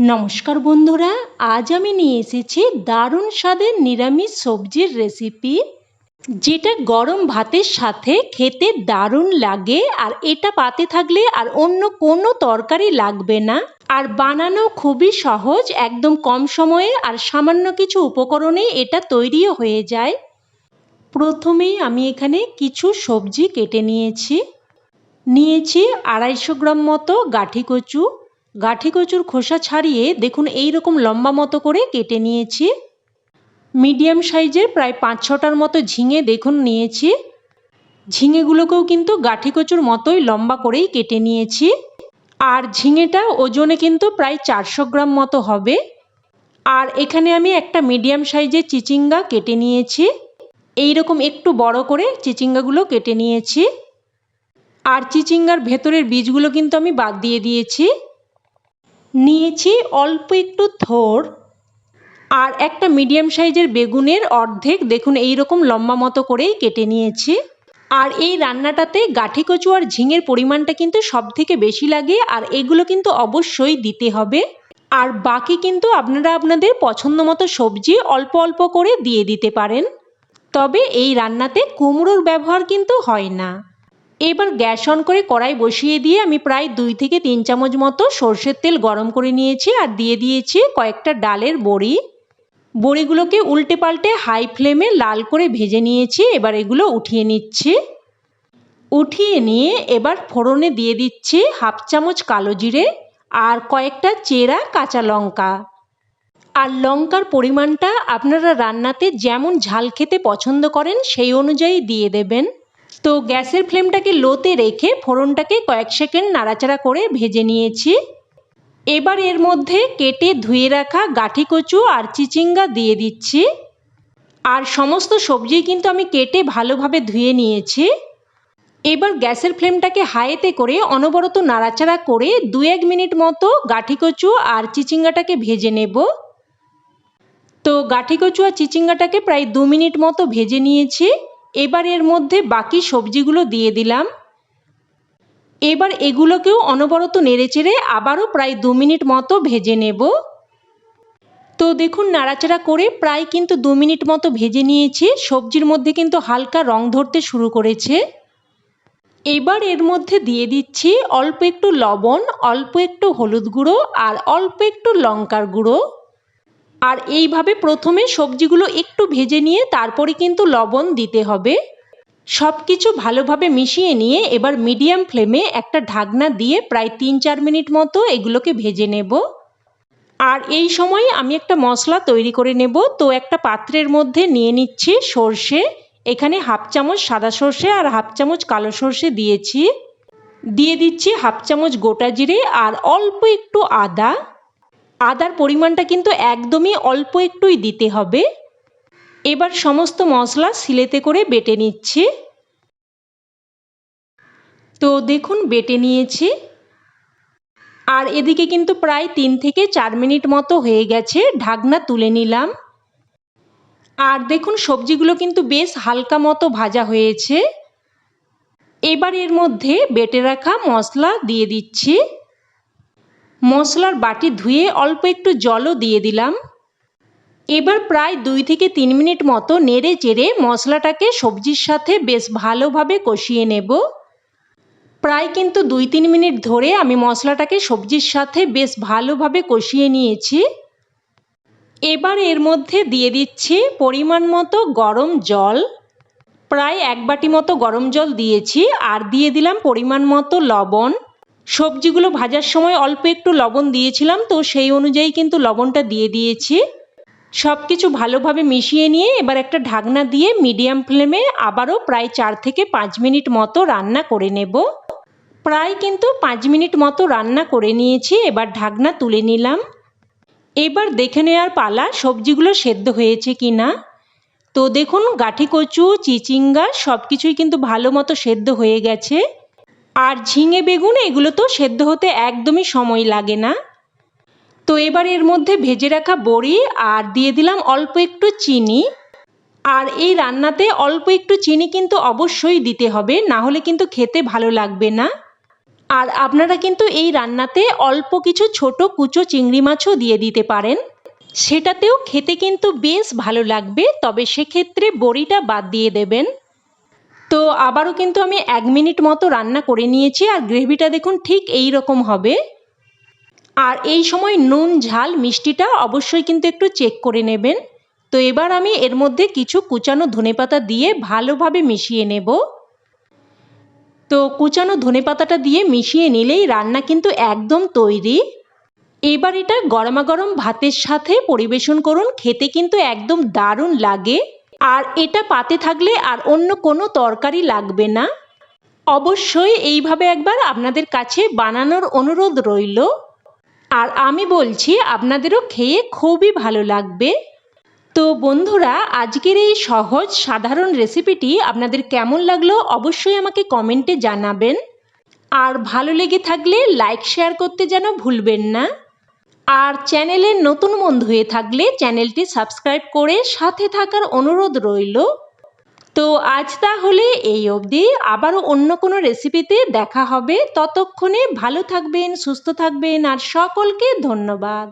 নমস্কার বন্ধুরা, আজ আমি নিয়ে এসেছি দারুণ স্বাদের নিরামিষ সবজির রেসিপি যেটা গরম ভাতের সাথে খেতে দারুণ লাগে, আর এটা পাতে থাকলে আর অন্য কোনো তরকারি লাগবে না। আর বানানো খুবই সহজ, একদম কম সময়ে আর সামান্য কিছু উপকরণে এটা তৈরিও হয়ে যায়। প্রথমেই আমি এখানে কিছু সবজি কেটে নিয়েছি। নিয়েছি আড়াইশো গ্রাম মতো গাঠি কচু গাঠি কচুর খোসা ছাড়িয়ে দেখুন এই রকম লম্বা মতো করে কেটে নিয়েছি। মিডিয়াম সাইজের প্রায় পাঁচ ছটার মতো ঝিঙে দেখুন নিয়েছি। ঝিঙেগুলোকেও কিন্তু গাঠি কচুর মতোই লম্বা করেই কেটে নিয়েছি। আর ঝিঙেটা ওজনে কিন্তু প্রায় চারশো গ্রাম মতো হবে। আর এখানে আমি একটা মিডিয়াম সাইজের চিচিঙ্গা কেটে নিয়েছি। এই রকম একটু বড় করে চিচিঙ্গাগুলো কেটে নিয়েছি। আর চিচিঙ্গার ভেতরের বীজগুলো কিন্তু আমি বাদ দিয়ে দিয়েছি। নিয়েছি অল্প একটু থোর আর একটা মিডিয়াম সাইজের বেগুনের অর্ধেক। দেখুন এই রকম লম্বা মতো করেই কেটে নিয়েছি। আর এই রান্নাটাতে গাঠি কচু আর ঝিঙের পরিমাণটা কিন্তু সব থেকে বেশি লাগে আর এগুলো কিন্তু অবশ্যই দিতে হবে। আর বাকি কিন্তু আপনারা আপনাদের পছন্দ মতো সবজি অল্প অল্প করে দিয়ে দিতে পারেন। তবে এই রান্নাতে কুমড়োর ব্যবহার কিন্তু হয় না। এবার গ্যাস অন করে কড়াই বসিয়ে দিয়ে আমি প্রায় দুই থেকে তিন চামচ মতো সর্ষের তেল গরম করে নিয়েছি আর দিয়ে দিয়েছি কয়েকটা ডালের বড়ি। বড়িগুলোকে উল্টে পাল্টে হাই ফ্লেমে লাল করে ভেজে নিয়েছি, এবার এগুলো উঠিয়ে নিচ্ছি। উঠিয়ে নিয়ে এবার ফোড়নে দিয়ে দিচ্ছি হাফ চামচ কালো জিরে আর কয়েকটা চেরা কাঁচা লঙ্কা। আর লঙ্কার পরিমাণটা আপনারা রান্নাতে যেমন ঝাল খেতে পছন্দ করেন, সেই অনুযায়ী দিয়ে দেবেন। তো গ্যাসের ফ্লেমটাকে লোতে রেখে ফোড়নটাকে কয়েক সেকেন্ড নাড়াচাড়া করে ভেজে নিয়েছি। এবার এর মধ্যে কেটে ধুয়ে রাখা গাঠি কচু আর চিচিঙ্গা দিয়ে দিচ্ছি। আর সমস্ত সবজি কিন্তু আমি কেটে ভালোভাবে ধুয়ে নিয়েছি। এবার গ্যাসের ফ্লেমটাকে হাইতে করে অনবরত নাড়াচাড়া করে দু এক মিনিট মতো গাঠি কচু আর চিচিঙ্গাটাকে ভেজে নেব। তো গাঠি কচু আর চিচিঙ্গাটাকে প্রায় দু মিনিট মতো ভেজে নিয়েছি। এবার এর মধ্যে বাকি সবজিগুলো দিয়ে দিলাম। এবার এগুলোকেও অনবরত নেড়েচেড়ে আবারও প্রায় দু মিনিট মতো ভেজে নেব। তো দেখুন, নাড়াচাড়া করে প্রায় কিন্তু দু মিনিট মতো ভেজে নিয়েছি। সবজির মধ্যে কিন্তু হালকা রং ধরতে শুরু করেছে। এবার এর মধ্যে দিয়ে দিচ্ছি অল্প একটু লবণ, অল্প একটু হলুদ গুঁড়ো আর অল্প একটু লঙ্কার গুঁড়ো। আর এইভাবে প্রথমে সবজিগুলো একটু ভেজে নিয়ে তারপরে কিন্তু লবণ দিতে হবে। সব কিছু ভালোভাবে মিশিয়ে নিয়ে এবার মিডিয়াম ফ্লেমে একটা ঢাকনা দিয়ে প্রায় তিন চার মিনিট মতো এগুলোকে ভেজে নেব। আর এই সময় আমি একটা মশলা তৈরি করে নেব। তো একটা পাত্রের মধ্যে নিয়ে নিচ্ছি সর্ষে। এখানে হাফ চামচ সাদা সর্ষে আর হাফ চামচ কালো সর্ষে দিয়েছি। দিয়ে দিচ্ছি হাফ চামচ গোটা জিরে আর অল্প একটু আদা। আদার পরিমাণটা কিন্তু একদমই অল্প একটুই দিতে হবে। এবার সমস্ত মশলা সিলেতে করে বেটে নিচ্ছে। তো দেখুন, বেটে নিয়েছি। আর এদিকে কিন্তু প্রায় তিন থেকে চার মিনিট মতো হয়ে গেছে, ঢাকনা তুলে নিলাম। আর দেখুন, সবজিগুলো কিন্তু বেশ হালকা মতো ভাজা হয়েছে। এবার এর মধ্যে বেটে রাখা মশলা দিয়ে দিচ্ছি। মশলার বাটি ধুয়ে অল্প একটু জলও দিয়ে দিলাম। এবার প্রায় দুই থেকে তিন মিনিট মতো নেড়ে চেড়ে মশলাটাকে সবজির সাথে বেশ ভালোভাবে কষিয়ে নেব। প্রায় কিন্তু দুই তিন মিনিট ধরে আমি মশলাটাকে সবজির সাথে বেশ ভালোভাবে কষিয়ে নিয়েছি। এবার এর মধ্যে দিয়ে দিচ্ছি পরিমাণ মতো গরম জল। প্রায় এক বাটি মতো গরম জল দিয়েছি আর দিয়ে দিলাম পরিমাণ মতো লবণ। সবজিগুলো ভাজার সময় অল্প একটু লবণ দিয়েছিলাম, তো সেই অনুযায়ী কিন্তু লবণটা দিয়ে দিয়েছি। সব কিছু ভালোভাবে মিশিয়ে নিয়ে এবার একটা ঢাকনা দিয়ে মিডিয়াম ফ্লেমে আবারও প্রায় চার থেকে পাঁচ মিনিট মতো রান্না করে নেব। প্রায় কিন্তু পাঁচ মিনিট মতো রান্না করে নিয়েছি, এবার ঢাকনা তুলে নিলাম। এবার দেখে নেওয়ার পালা সবজিগুলো সেদ্ধ হয়েছে কি না তো দেখুন, গাঠি কচু, চিচিঙ্গা সব কিছুই কিন্তু ভালো মতো সেদ্ধ হয়ে গেছে। আর ঝিঙে বেগুন, এগুলো তো সেদ্ধ হতে একদমই সময় লাগে না। তো এবার এর মধ্যে ভেজে রাখা বড়ি আর দিয়ে দিলাম অল্প একটু চিনি। আর এই রান্নাতে অল্প একটু চিনি কিন্তু অবশ্যই দিতে হবে, না হলে কিন্তু খেতে ভালো লাগবে না। আর আপনারা কিন্তু এই রান্নাতে অল্প কিছু ছোট কুচো চিংড়ি মাছও দিয়ে দিতে পারেন। সেটাতেও খেতে কিন্তু বেশ ভালো লাগবে, তবে সেক্ষেত্রে বড়িটা বাদ দিয়ে দেবেন। তো আবারও কিন্তু আমি এক মিনিট মতো রান্না করে নিয়েছি আর গ্রেভিটা দেখুন ঠিক এই রকম হবে। আর এই সময় নুন, ঝাল, মিষ্টিটা অবশ্যই কিন্তু একটু চেক করে নেবেন। তো এবার আমি এর মধ্যে কিছু কুচানো ধনেপাতা দিয়ে ভালোভাবে মিশিয়ে নেব। তো কুচানো ধনেপাতাটা দিয়ে মিশিয়ে নিলেই রান্না কিন্তু একদম তৈরি। এবার এটা গরমা গরম ভাতের সাথে পরিবেশন করুন, খেতে কিন্তু একদম দারুণ লাগে। আর এটা পাতে থাকলে আর অন্য কোনো তরকারি লাগবে না। অবশ্যই এইভাবে একবার আপনাদের কাছে বানানোর অনুরোধ রইল। আর আমি বলছি, আপনাদেরও খেয়ে খুবই ভালো লাগবে। তো বন্ধুরা, আজকের এই সহজ, সাধারণ রেসিপিটি আপনাদের কেমন লাগল অবশ্যই আমাকে কমেন্টে জানাবেন। আর ভালো লেগে থাকলে লাইক, শেয়ার করতে যেন ভুলবেন না। আর চ্যানেলের নতুন বন্ধু হয়ে থাকলে চ্যানেলটি সাবস্ক্রাইব করে সাথে থাকার অনুরোধ রইল। তো আজ তাহলে এই অবধি। আবারও অন্য কোনো রেসিপিতে দেখা হবে। ততক্ষণে ভালো থাকবেন, সুস্থ থাকবেন, আর সকলকে ধন্যবাদ।